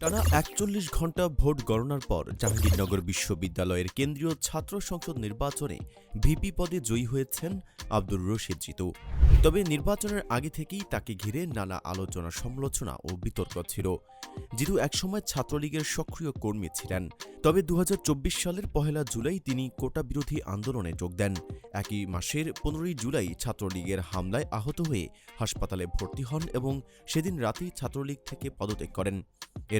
টানা একচল্লিশ ঘণ্টা ভোট গণনার পর জাহাঙ্গীরনগর বিশ্ববিদ্যালয়ের কেন্দ্রীয় ছাত্র সংসদ নির্বাচনে ভিপি পদে জয়ী হয়েছেন আব্দুর রশিদ জিতু। তবে নির্বাচনের আগে থেকেই তাকে ঘিরে নানা আলোচনা, সমালোচনা ও বিতর্ক ছিল। জিতু একসময় ছাত্রলীগের সক্রিয় কর্মী ছিলেন, তবে দু হাজার চব্বিশ সালের পহেলা জুলাই তিনি কোটা বিরোধী আন্দোলনে যোগ দেন। একই মাসের পনেরোই জুলাই ছাত্রলীগের হামলায় আহত হয়ে হাসপাতালে ভর্তি হন এবং সেদিন রাতেই ছাত্রলীগ থেকে পদত্যাগ করেন।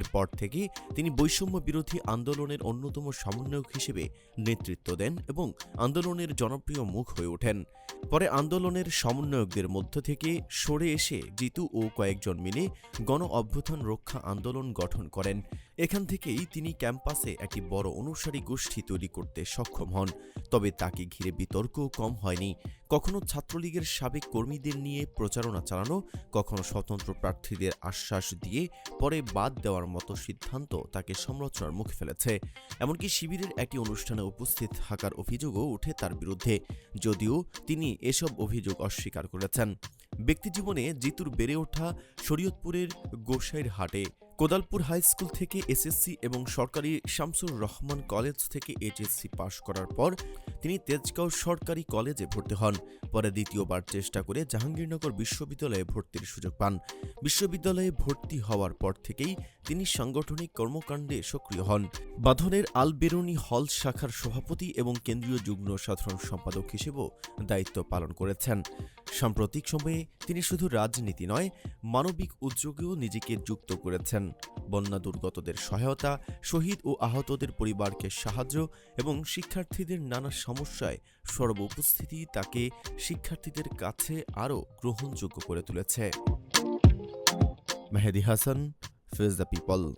এরপর থেকে তিনি বৈষম্য বিরোধী আন্দোলনের অন্যতম সমন্বয়ক হিসেবে নেতৃত্ব দেন এবং আন্দোলনের জনপ্রিয় মুখ হয়ে ওঠেন। পরে আন্দোলনের সমন্বয়কদের মধ্য থেকে সরে এসে জিতু ও কয়েকজন মিলে গণ অভ্যুত্থান রক্ষা আন্দোলন গঠন করেন। এখান থেকেই তিনি ক্যাম্পাসে একটি বড় অনুসারী গোষ্ঠী তৈরি করতে সক্ষম হন, তবে তাকে ঘিরে বিতর্কও কম হয়নি। কখনো ছাত্রলীগের সাবেক কর্মীদের নিয়ে প্রচারণা চালানো, কখনো স্বতন্ত্র প্রার্থীদের আশ্বাস দিয়ে পরে বাদ দেওয়ার মতো সিদ্ধান্ত তাকে সমালোচনার মুখে ফেলেছে। এমনকি শিবিরের একটি অনুষ্ঠানে উপস্থিত থাকার অভিযোগও ওঠে তার বিরুদ্ধে, যদিও তিনি এসব অভিযোগ অস্বীকার করেছেন। ব্যক্তিজীবনে জিতুর বেড়ে ওঠা শরীয়তপুরের গোসাইর হাটে কোদালপুর হাই স্কুল থেকে এসএসসি এবং সরকারি শামসুর রহমান কলেজ থেকে এইচএসসি পাশ করার পর তিনি তেজগাঁও সরকারি কলেজে ভর্তি হন। পরে দ্বিতীয়বার চেষ্টা করে জাহাঙ্গীরনগর বিশ্ববিদ্যালয়ে ভর্তির সুযোগ পান। বিশ্ববিদ্যালয়ে ভর্তি হওয়ার পর থেকেই তিনি সাংগঠনিক কর্মকাণ্ডে সক্রিয় হন। বাঁধনের আলবেরুনি হল শাখার সভাপতি এবং কেন্দ্রীয় যুগ্ম সাধারণ সম্পাদক হিসেবেও দায়িত্ব পালন করেছেন। সাম্প্রতিক সময়ে তিনি শুধু রাজনীতি নয়, মানবিক উদ্যোগেও নিজেকে যুক্ত করেছেন। বন্যা দুর্গতদের সহায়তা, শহীদ ও আহতদের পরিবারকে সাহায্য এবং শিক্ষার্থীদের নানা সমস্যায় সর্বোপস্থিতি তাকে শিক্ষার্থীদের কাছে আরও গ্রহণযোগ্য করে তুলেছে। Mehedi Hasan face the people.